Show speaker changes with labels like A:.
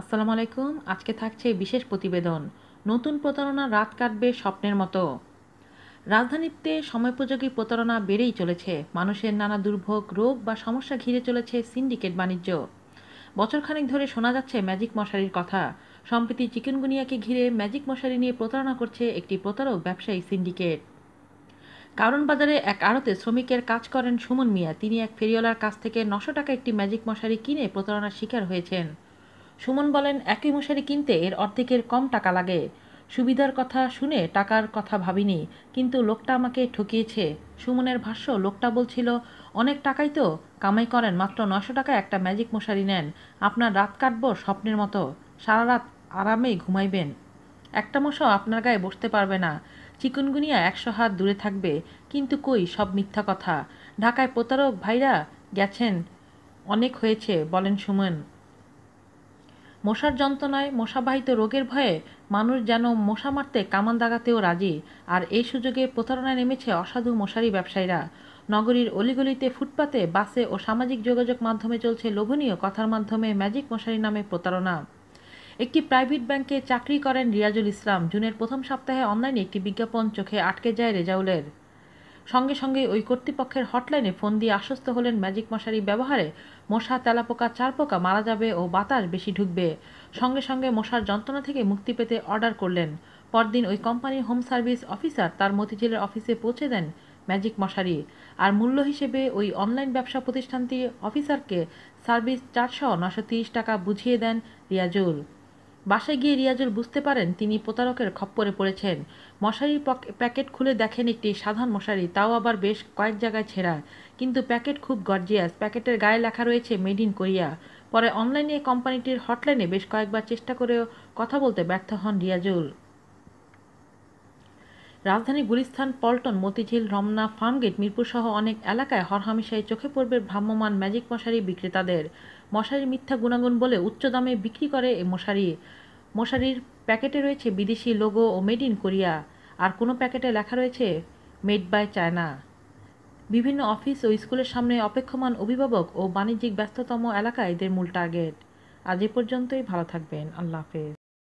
A: আসসালামু আলাইকুম। আজকে থাকছে বিশেষ প্রতিবেদন। নতুন প্রতারণা রাত কাটবে স্বপ্নের মতো। রাজধানীতে সময়োপযোগী প্রতারণা বেড়েই চলেছে। মানুষের নানা দুর্ভোগ, রোগ বা সমস্যা ঘিরে চলেছে সিন্ডিকেট বাণিজ্য। বছরখানেক ধরে শোনা যাচ্ছে ম্যাজিক মশারির কথা। সম্প্রতি চিকেনগুনিয়াকে ঘিরে ম্যাজিক মশারি নিয়ে প্রতারণা করছে একটি প্রতারক ব্যবসায়ী সিন্ডিকেট। কারণ বাজারে এক আড়তে শ্রমিকের কাজ করেন সুমন মিয়া। তিনি এক ফেরিওয়ালার কাছ থেকে নশো টাকা একটি ম্যাজিক মশারি কিনে প্রতারণার শিকার হয়েছেন। সুমন বলেন, একই মশারি কিনতে এর অর্ধেকের কম টাকা লাগে। সুবিধার কথা শুনে টাকার কথা ভাবিনি, কিন্তু লোকটা আমাকে ঠকিয়েছে। সুমনের ভাষ্য, লোকটা বলছিল, অনেক টাকাই তো, কামাই করেন, মাত্র নশো টাকা একটা ম্যাজিক মশারি নেন। আপনার রাত কাটবো স্বপ্নের মতো। সারা রাত আরামেই ঘুমাইবেন। একটা মশাও আপনার গায়ে বসতে পারবে না। চিকুনগুনিয়া একশো হাত দূরে থাকবে। কিন্তু কই, সব মিথ্যা কথা। ঢাকায় প্রতারক ভাইরা গেছেন, অনেক হয়েছে, বলেন সুমন। মশার যন্ত্রণায় মশাবাহিত রোগের ভয়ে মানুষ যেন মশা মারতে কামান দাগাতেও রাজি। আর এই সুযোগে প্রতারণায় নেমেছে অসাধু মশারি ব্যবসায়ীরা। নগরীর অলিগলিতে ফুটপাতে, বাসে ও সামাজিক যোগাযোগ মাধ্যমে চলছে লোভনীয় কথার মাধ্যমে ম্যাজিক মশারি নামে প্রতারণা। একটি প্রাইভেট ব্যাংকে চাকরি করেন রিয়াজুল ইসলাম। জুনের প্রথম সপ্তাহে অনলাইনে একটি বিজ্ঞাপন চোখে আটকে যায় রেজাউলের। সঙ্গে সঙ্গে ওই কর্তৃপক্ষের হটলাইনে ফোন দিয়ে আশ্বস্ত হলেন ম্যাজিক মশারি ব্যবহারে মশা, তেলাপোকা চার পোকা মারা যাবে ও বাতাস বেশি ঢুকবে। সঙ্গে সঙ্গে মশার যন্ত্রণা থেকে মুক্তি পেতে অর্ডার করলেন। পরদিন ওই কোম্পানির হোম সার্ভিস অফিসার তার মতিঝিলের অফিসে পৌঁছে দেন ম্যাজিক মশারি। আর মূল্য হিসেবে ওই অনলাইন ব্যবসা প্রতিষ্ঠানটি অফিসারকে সার্ভিস চারশো নশো টাকা বুঝিয়ে দেন রিয়াজুল। বাসায় গিয়ে রিয়াজুল বুঝতে পারেন তিনি প্রতারকের খপ্পরে পড়েছেন। মশারির প্যাকেট খুলে দেখেন একটি সাধারণ মশারি, তাও আবার বেশ কয়েক জায়গায় ছেঁড়া। কিন্তু প্যাকেট খুব গর্জিয়াস, প্যাকেটের গায়ে লেখা রয়েছে, মেড ইন কোরিয়া। পরে অনলাইনে কোম্পানিটির হটলাইনে বেশ কয়েকবার চেষ্টা করেও কথা বলতে ব্যর্থ হন রিয়াজুল। রাজধানী গুলিস্তান, পল্টন, মতিঝিল, রমনা, ফার্মগেট মিরপুর সহ অনেক এলাকায় হরহামেশাই চোখে পড়বে ভ্রাম্যমান ম্যাজিক মশারি বিক্রেতাদের। মশারির মিথ্যা গুণাগুণ বলে উচ্চ দামে বিক্রি করে এ মশারি। মশারির প্যাকেটে রয়েছে বিদেশি লোগো ও মেড ইন কোরিয়া আর কোনো প্যাকেটে লেখা রয়েছে মেড বাই চায়না বিভিন্ন অফিস ও স্কুলের সামনে অপেক্ষমান অভিভাবক ও বাণিজ্যিক ব্যস্ততম এলাকায় এদের মূল টার্গেট আজ এ পর্যন্তই, ভালো থাকবেন, আল্লাহ হাফেজ।